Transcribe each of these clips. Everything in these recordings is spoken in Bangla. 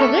Hare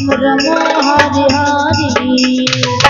Ram Ram Ram Hare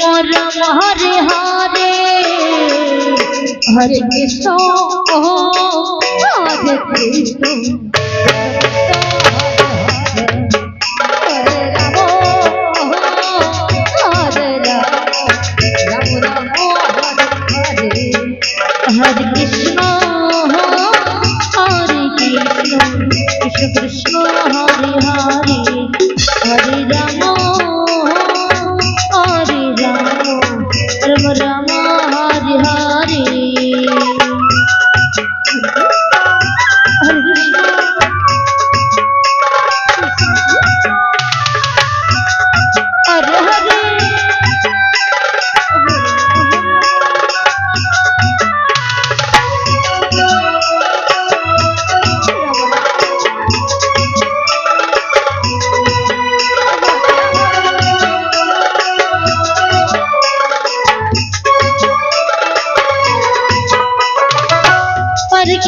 Ram Ram Hare Hare Hare Krishna Hare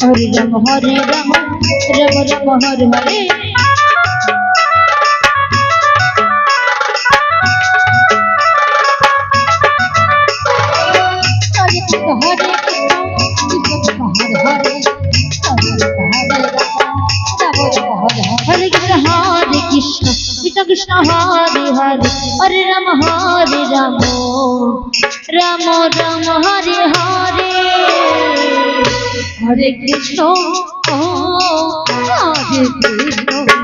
Hare Ram Hare Ram Ram Ram Hare Hare Krishna Krishna Hare Hare Hare Rama Hare Rama Rama Rama Hare Hare Hare Krishna Hare Krishna.